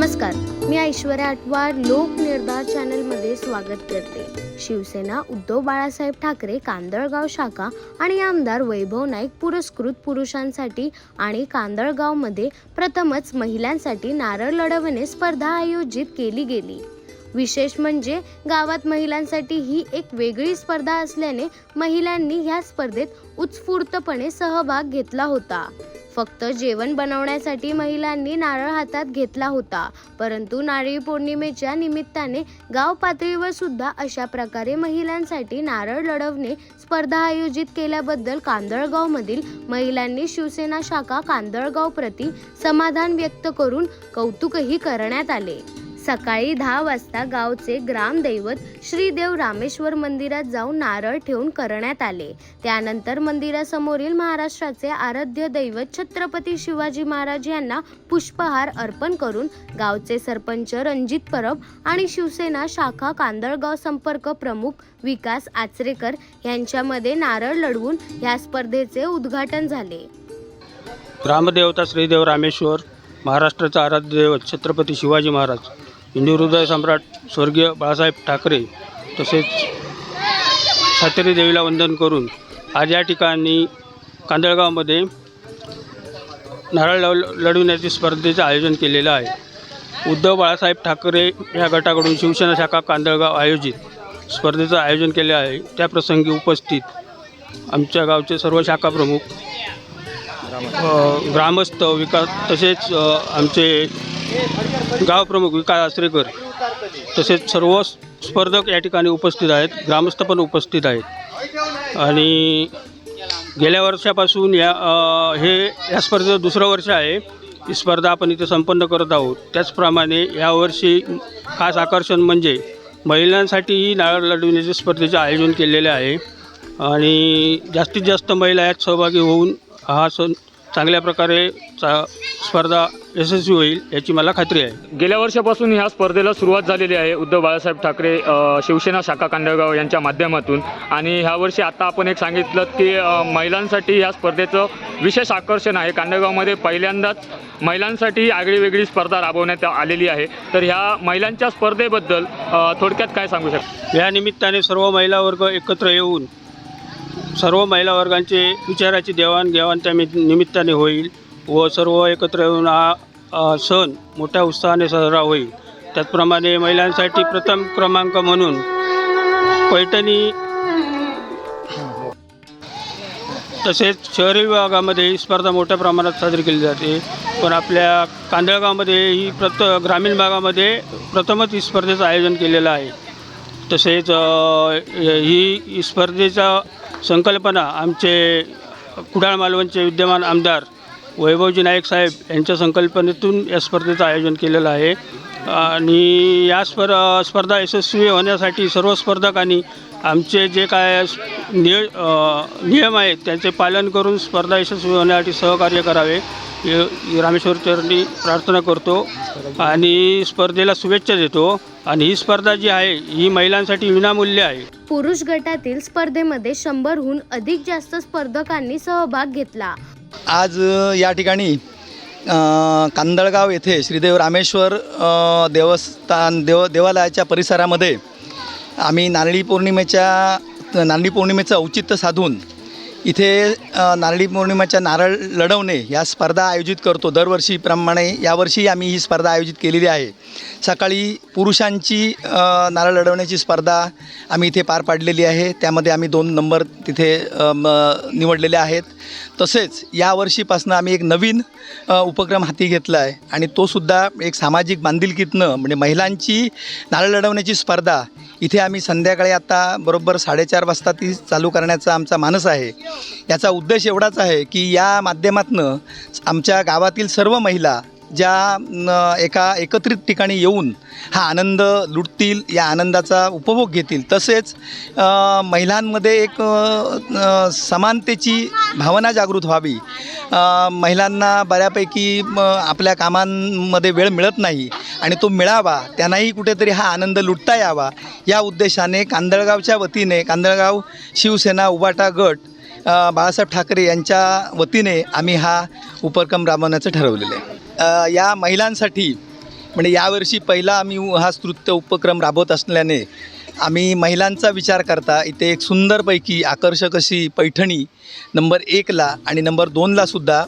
नमस्कार मी ऐश्वर्या आटवार लोकनिर्धार चॅनलमध्ये स्वागत करते. शिवसेना उद्धव बाळासाहेब ठाकरे कांदळगाव शाखा आणि आमदार वैभव नाईक पुरस्कृत पुरुषांसाठी आणि कांदळगावमध्ये प्रथमच महिलांसाठी नारळ लढवणे स्पर्धा आयोजित केली गेली. विशेष म्हणजे गावात महिलांसाठी ही एक वेगळी स्पर्धा असल्याने महिलांनी ह्या स्पर्धेत उत्स्फूर्तपणे सहभाग घेतला होता. फक्त जेवण बनवण्यासाठी महिलांनी नारळ हातात घेतला होता. परंतु नारळी पौर्णिमेच्या निमित्ताने गाव पातळीवर सुद्धा अशा प्रकारे महिलांसाठी नारळ लढवणे स्पर्धा आयोजित केल्याबद्दल कांदळगावमधील महिलांनी शिवसेना शाखा कांदळगाव प्रती समाधान व्यक्त करून कौतुकही करण्यात आले. सकाळी दहा वाजता गावचे ग्रामदैवत श्रीदेव रामेश्वर मंदिरात जाऊन नारळ ठेवून करण्यात आले. त्यानंतर मंदिरासमोरील महाराष्ट्राचे आराध्य दैवत छत्रपती शिवाजी महाराज यांना पुष्पहार अर्पण करून गावचे सरपंच रणजित परब आणि शिवसेना शाखा कांदळगाव संपर्क प्रमुख विकास आचरेकर यांच्यामध्ये नारळ लढवून या स्पर्धेचे उद्घाटन झाले. ग्रामदेवता श्रीदेव रामेश्वर महाराष्ट्राचा आराध्य दैवत छत्रपती शिवाजी महाराज. हिंदू हृदय सम्राट स्वर्गीय बाळासाहेब ठाकरे तसेच सातेरी देवीला वंदन करून आज या ठिकाणी कांदळगावमध्ये नारळ लव लढविण्याची स्पर्धेचं आयोजन केलेलं आहे. उद्धव बाळासाहेब ठाकरे या गटाकडून शिवसेना शाखा कांदळगाव आयोजित स्पर्धेचं आयोजन केले आहे. त्याप्रसंगी उपस्थित आमच्या गावचे सर्व शाखा प्रमुख ग्रामस्थ विकास तसेच आमचे गावप्रमुख विकास आचरेकर तसेच सर्व स्पर्धक या ठिकाणी उपस्थित आहेत ग्रामस्थ पण उपस्थित आहेत. आणि गेल्या वर्षापासून या अ, हे या स्पर्धेचं दुसरं वर्ष आहे. ही स्पर्धा आपण इथे संपन्न करत आहोत. त्याचप्रमाणे यावर्षी खास आकर्षण म्हणजे महिलांसाठीही नारळ लढविण्याच्या स्पर्धेचे आयोजन केलेले आहे. आणि जास्तीत जास्त महिला यात सहभागी होऊन हा सण चांगल्या प्रकारे चा स्पर्धा यशस्वी होईल याची मला खात्री आहे. गेल्या वर्षापासून ह्या स्पर्धेला सुरुवात झालेली आहे. उद्धव बाळासाहेब ठाकरे अ, शिवसेना शाखा कांदळगाव यांच्या माध्यमातून. आणि ह्या वर्षी आता आपण एक सांगितलं की अ, महिलांसाठी ह्या स्पर्धेचं विशेष आकर्षण आहे. कांदळगावमध्ये पहिल्यांदाच महिलांसाठी आगळी वेगळी स्पर्धा राबवण्यात आलेली आहे. तर ह्या महिलांच्या स्पर्धेबद्दल अ, थोडक्यात काय सांगू शकता? या निमित्ताने सर्व महिला वर्ग एकत्र येऊन सर्व महिला वर्गांचे विचाराची देवाणघेवाण त्या मी- निमित्ताने होईल. व सर्व एकत्र येऊन हा सण मोठ्या उत्साहाने साजरा होईल. त्याचप्रमाणे महिलांसाठी प्रथम क्रमांक म्हणून पैठणी तसेच शहरी विभागामध्ये ही स्पर्धा मोठ्या प्रमाणात साजरी केली जाते. पण आपल्या कांदळगावमध्ये ही प्रत ग्रामीण भागामध्ये प्रथमच ही स्पर्धेचं आयोजन केलेलं आहे. तसेच ही स्पर्धेचा संकल्पना आमचे कुडाळ मालवणचे विद्यमान आमदार वैभवजी नाईक साहेब यांच्या संकल्पनेतून या स्पर्धेचं आयोजन केलेलं आहे. आणि या स्पर स्पर्धा यशस्वी होण्यासाठी सर्व स्पर्धकांनी आमचे जे काय निय नियम आहेत त्यांचे पालन करून स्पर्धा यशस्वी होण्यासाठी सहकार्य करावे. हे रामेश्वर चरणी प्रार्थना करतो आणि स्पर्धेला शुभेच्छा देतो. आणि ही स्पर्धा जी आहे ही महिलांसाठी विनामूल्य आहे. पुरुष गटातील स्पर्धेमध्ये शंभरहून अधिक जास्त स्पर्धकांनी सहभाग घेतला. आज या ठिकाणी कांदळगाव येथे श्रीदेव रामेश्वर देवस्थान देव देवालयाच्या परिसरामध्ये आम्ही नारळी पौर्णिमेच्या नारळी पौर्णिमेचं औचित्य साधून इथे नारळी पौर्णिमेच्या नारळ लढवणे या स्पर्धा आयोजित करतो. दरवर्षीप्रमाणे यावर्षी आम्ही ही स्पर्धा आयोजित केलेली आहे. सकाळी पुरुषांची नारळ लढवण्याची स्पर्धा आम्ही इथे पार पाडलेली आहे. त्यामध्ये आम्ही दोन नंबर तिथे निवडलेले आहेत. तसेच यावर्षीपासून आम्ही एक नवीन उपक्रम हाती घेतला आहे आणि तोसुद्धा एक सामाजिक बांधिलकीतनं म्हणजे महिलांची नारळ लढवण्याची स्पर्धा इथे आम्ही संध्याकाळी आता बरोबर साडेचार वाजता ती चालू करण्याचा आमचा मानस आहे. याचा उद्देश एवढाच आहे की या माध्यमातनं आमच्या गावातील सर्व महिला ज्या एका एकत्रित ठिकाणी येऊन हा आनंद लुटतील या आनंदाचा उपभोग घेतील तसेच महिलांमध्ये एक समानतेची भावना जागृत व्हावी. महिलांना बऱ्यापैकी आपल्या कामांमध्ये वेळ मिळत नाही. आणि तो मिळावा त्यांनाही कुठेतरी हा आनंद लुटता यावा. या उद्देशाने कांदळगावच्या वतीने कांदळगाव शिवसेना उबाटा गट बाळासाहेब ठाकरे यांच्या वतीने आम्ही हा उपक्रम राबवण्याचं ठरवलेलं आहे. या महिलांसाठी म्हणजे यावर्षी पहिला आम्ही हा स्तृत्य उपक्रम राबवत असल्याने आम्ही महिलांचा विचार करता इथे एक सुंदरपैकी आकर्षक अशी पैठणी नंबर एकला आणि नंबर दोनला सुद्धा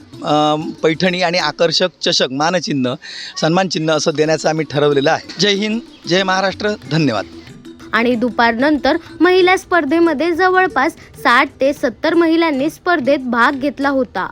पैठणी आणि आकर्षक चषक मानचिन्ह सन्मानचिन्ह असं देण्याचं आम्ही ठरवलेलं आहे. जय हिंद जय महाराष्ट्र धन्यवाद. आणि दुपारनंतर महिला स्पर्धेमध्ये जवळपास साठ ते सत्तर महिलांनी स्पर्धेत भाग घेतला होता.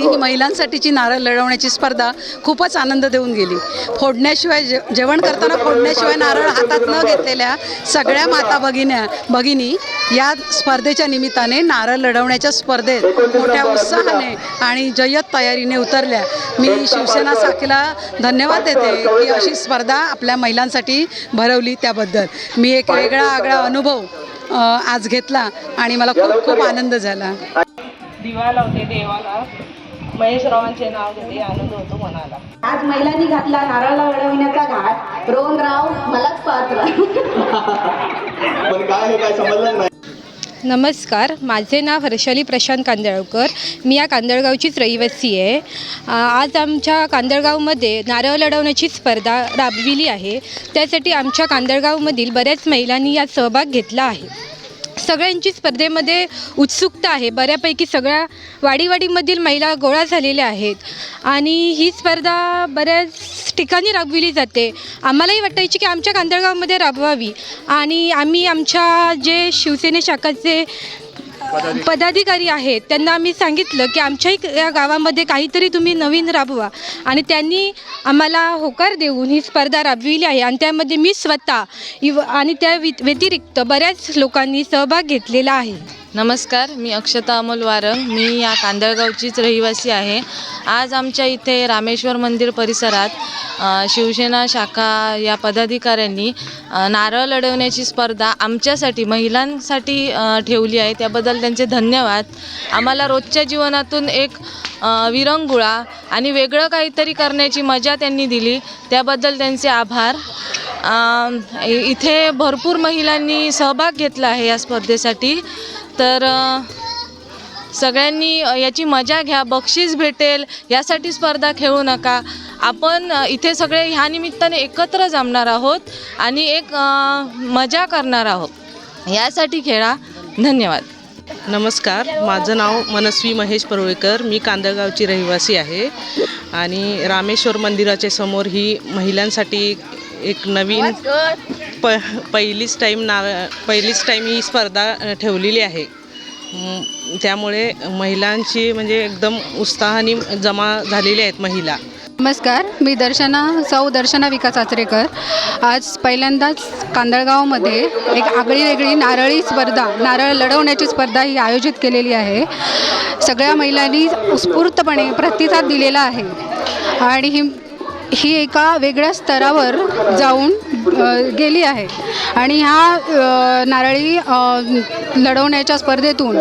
ही महिलांसाठीची नारळ लढवण्याची स्पर्धा खूपच आनंद देऊन गेली. फोडण्याशिवाय जे जेवण करताना फोडण्याशिवाय नारळ हातात न घेतलेल्या सगळ्या माता भगिन्या भगिनी या स्पर्धेच्या निमित्ताने नारळ लढवण्याच्या स्पर्धेत मोठ्या उत्साहाने आणि जय्यत तयारीने उतरल्या. मी शिवसेना साखीला धन्यवाद देते की अशी स्पर्धा आपल्या महिलांसाठी भरवली त्याबद्दल. मी एक वेगळा आगळा अनुभव आज घेतला आणि मला खूप खूप आनंद झाला. दिवा लावते देवाला. महेशरावांचे नाव घेते आनंद होतो मनाला. आज महिलांनी घातला नारळ लढविण्याचा घाट. रोहनराव मलाच पात्र. नमस्कार माझे नाव हर्षाली प्रशांत कांदळकर. मी या कांदळगावचीच रहिवासी आहे. आज आमच्या कांदळगावमध्ये नारळ लढवण्याची स्पर्धा राबविली आहे. त्यासाठी आमच्या कांदळगावमधील बऱ्याच महिलांनी यात सहभाग घेतला आहे. सगळ्यांची स्पर्धेमध्ये उत्सुकता आहे. बऱ्यापैकी सगळ्या वाडीवाडीमधील महिला गोळा झालेल्या आहेत. आणि ही स्पर्धा बऱ्याच ठिकाणी राबविली जाते. आम्हालाही वाटायची की आमच्या कांदळगावमध्ये राबवावी. आणि आम्ही आमच्या जे शिवसेने शाखाचे पदाधिकारी. आहेत. त्यांना आम्ही सांगितलं की आमच्याही या गावामध्ये काहीतरी तुम्ही नवीन राबवा. आणि त्यांनी आम्हाला होकार देऊन ही स्पर्धा राबविली आहे. आणि त्यामध्ये मी स्वतः इव आणि त्या व्यतिरिक्त बऱ्याच लोकांनी सहभाग घेतलेला आहे. नमस्कार मी अक्षता अमोल वारंग मी या कांदळगावचीच रहिवासी आहे. आज आमच्या इथे रामेश्वर मंदिर परिसरात शिवसेना शाखा या पदाधिकाऱ्यांनी नारळ लढवण्याची स्पर्धा आमच्यासाठी महिलांसाठी ठेवली आहे. त्याबद्दल त्यांचे धन्यवाद. आम्हाला रोजच्या जीवनातून एक विरंगुळा आणि वेगळं काहीतरी करण्याची मजा त्यांनी दिली. त्याबद्दल त्यांचे आभार. इथे भरपूर महिलांनी सहभाग घेतला आहे या स्पर्धेसाठी. तर सगळ्यांनी याची मजा घ्या बक्षीस भेटेल यासाठी स्पर्धा खेळू नका. आपण इथे सगळे ह्या निमित्ताने एकत्र जमणार आहोत आणि एक मजा करणार आहोत. यासाठी खेळा. धन्यवाद. नमस्कार. माझं नाव मनस्वी महेश परुळेकर. मी कांदळगावची रहिवासी आहे आणि रामेश्वर मंदिराच्या समोर ही महिलांसाठी एक नवीन प पहिलीच टाईम नाव पहिलीच टाईम ही स्पर्धा ठेवलेली आहे. त्यामुळे महिलांची म्हणजे एकदम उत्साहाने जमा झालेल्या आहेत महिला. नमस्कार मी दर्शना सौ दर्शना विकास आचरेकर. आज पहिल्यांदाच कांदळगावमध्ये एक आगळी वेगळी नारळी स्पर्धा नारळ लढवण्याची स्पर्धा ही आयोजित केलेली आहे. सगळ्या महिलांनी उत्स्फूर्तपणे प्रतिसाद दिलेला आहे. आणि ही ही एका वेगळ्या स्तरावर जाऊन गेली आहे. आणि ह्या नारळी लढवण्याच्या स्पर्धेतून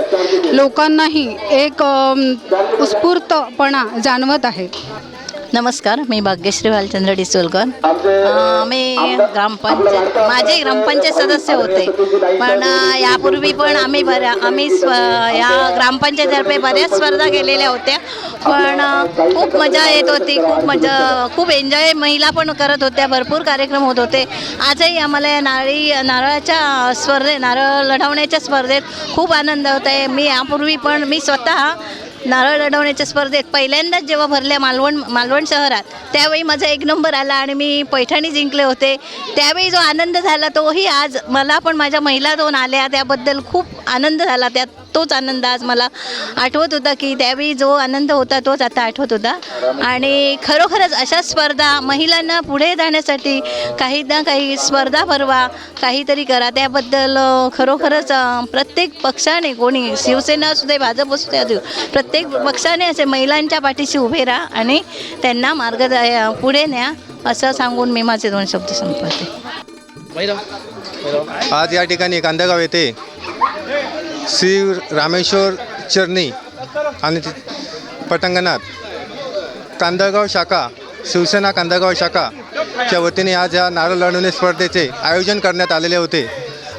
लोकांनाही एक उत्स्फूर्तपणा जाणवत आहे. नमस्कार मी भाग्यश्री भालचंद्र डिसोलकर. मी ग्रामपंचायत माझे ग्रामपंचायत सदस्य होते. पण यापूर्वी पण आम्ही बऱ्या आम्ही स्व या ग्रामपंचायततर्फे बऱ्याच स्पर्धा केलेल्या होत्या. पण खूप मजा येत होती. खूप मजा खूप एन्जॉय महिला पण करत होत्या. भरपूर कार्यक्रम होत होते. आजही आम्हाला या नारळी नारळाच्या स्पर्धे नारळ लढवण्याच्या स्पर्धेत खूप आनंद होत आहे. मी यापूर्वी पण मी स्वतः नारळ अडवण्याच्या स्पर्धेत पहिल्यांदाच जेव्हा भरल्या मालवण मालवण शहरात त्यावेळी माझा एक नंबर आला आणि मी पैठणी जिंकले होते. त्यावेळी जो आनंद झाला तोही आज मला पण माझ्या महिला दोन आल्या त्याबद्दल खूप आनंद झाला. त्यात तोच आनंद आज मला आठवत होता की त्यावेळी जो आनंद होता तोच आता आठवत होता. आणि खरोखरच अशा स्पर्धा महिलांना पुढे जाण्यासाठी काही ना काही स्पर्धा भरवा काहीतरी करा त्याबद्दल खरोखरच प्रत्येक पक्षाने कोणी शिवसेना असू दे भाजप असू दे असू प्रत्येक पक्षाने असे महिलांच्या पाठीशी उभे राहा आणि त्यांना मार्ग पुढे न्या असं सांगून मी माझे दोन शब्द संपवते. आज या ठिकाणी कांदेगाव येथे श्री रामेश्वर चरणी आणि ति- पटांगणात कांदळगाव शाखा शिवसेना कांदळगाव शाखाच्या वतीने आज या नारळ लढवणे स्पर्धेचे आयोजन करण्यात आलेले होते.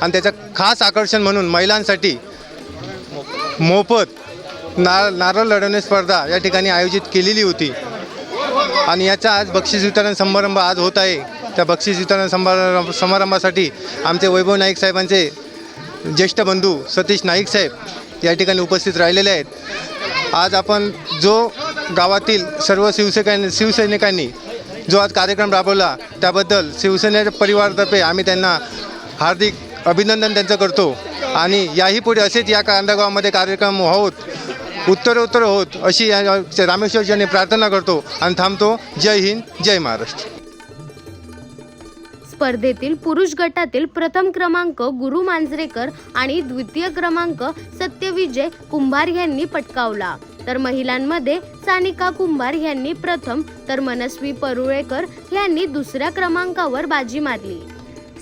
आणि त्याचं खास आकर्षण म्हणून महिलांसाठी मोफत ना नारळ लढवणे स्पर्धा या ठिकाणी आयोजित केलेली होती. आणि याचा आज बक्षीस वितरण समारंभ आज होत आहे. त्या बक्षीस वितरण समारंभ समारंभासाठी आमचे वैभव नाईक साहेबांचे ज्येष्ठ बंधू सतीश नाईक साहेब या ठिकाणी उपस्थित राहिलेले आहेत. आज आपण जो गावातील सर्व शिवसैनिकांनी शिवसैनिकांनी जो आज कार्यक्रम राबवला त्याबद्दल शिवसेनेच्या परिवारातर्फे आम्ही त्यांना हार्दिक अभिनंदन त्यांचं करतो. आणि याही पुढे असेच या कांदागावामध्ये कार्यक्रम होत उत्तरोत्तर होत अशी या प्रार्थना करतो आणि थांबतो. जय हिंद जय महाराष्ट्र. स्पर्धेतील पुरुष गटातील प्रथम क्रमांक गुरु मांजरेकर आणि द्वितीय क्रमांक सत्यविजय कुंभार यांनी पटकावला. तर महिलांमध्ये सानिका कुंभार यांनी प्रथम तर मनस्वी परुळेकर यांनी दुसऱ्या क्रमांकावर बाजी मारली.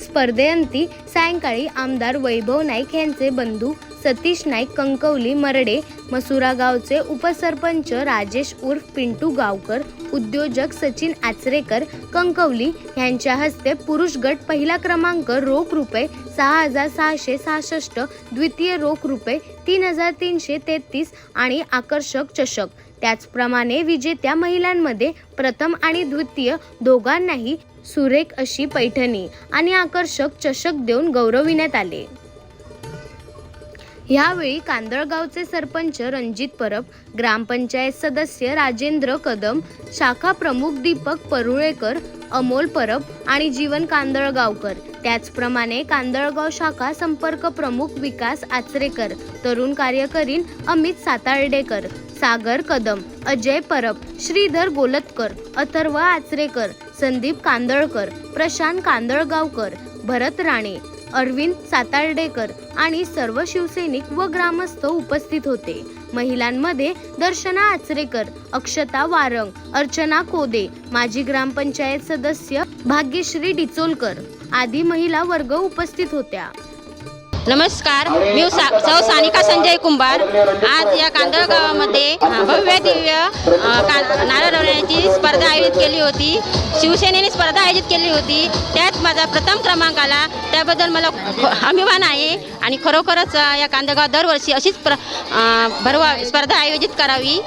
स्पर्धेअंती सायंकाळी आमदार वैभव नाईक यांचे बंधू सतीश नाईक कंकवली मरडे मसुरा गावचे उपसरपंच राजेश उर्फ पिंटू गावकर उद्योजक सचिन आचरेकर कंकवली यांच्या हस्ते पुरुष गट पहिला क्रमांक रोख रुपये सहा हजार सहाशे सहासष्ट द्वितीय रोख रुपये तीन हजार तीनशे तेहतीस आणि आकर्षक चषक. त्याचप्रमाणे विजेत्या महिलांमध्ये प्रथम आणि द्वितीय दोघांनाही सुरेख अशी पैठणी आणि आकर्षक चषक देऊन गौरविण्यात आले. यावेळी कांदळगावचे सरपंच रणजित परब ग्रामपंचायत सदस्य राजेंद्र कदम शाखा प्रमुख दीपक परुळेकर अमोल परब आणि जीवन कांदळगावकर. त्याचप्रमाणे कांदळगाव शाखा संपर्क प्रमुख विकास आचरेकर तरुण कार्यकरी अमित सातार्डेकर सागर कदम अजय परब श्रीधर गोलतकर अथर्व आचरेकर संदीप कांदळकर प्रशांत कांदळगावकर भरत राणे. अरविंद सातार्डेकर आणि सर्व शिवसैनिक व ग्रामस्थ उपस्थित होते. महिलांमध्ये दर्शना आचरेकर अक्षता वारंग अर्चना कोदे माजी ग्रामपंचायत सदस्य भाग्यश्री डिचोलकर आदी महिला वर्ग उपस्थित होत्या. नमस्कार मी सा सौ सानिका संजय कुंभार. आज या कांदळ गावामध्ये भव्य दिव्य नारळ रवण्याची स्पर्धा आयोजित केली होती. शिवसेनेने स्पर्धा आयोजित केली होती. त्यात माझा प्रथम क्रमांक आला. त्याबद्दल मला अभिमान आहे आणि खरोखरच या कांदळगाव दरवर्षी अशीच प्र भरवा स्पर्धा आयोजित करावी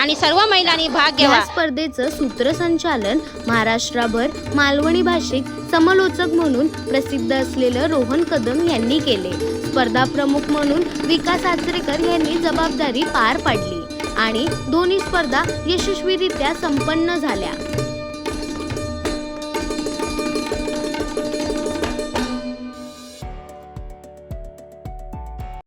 आणि सर्व महिलांनी भाग घ्यावा. स्पर्धेचं सूत्रसंचालन महाराष्ट्राभर मालवणी भाषिक समलोचक म्हणून प्रसिद्ध असलेलं रोहन कदम यांनी केले. स्पर्धा प्रमुख म्हणून विकास आचरेकर यांनी जबाबदारी पार पाडली आणि दोन्ही स्पर्धा यशस्वीरित्या संपन्न झाल्या.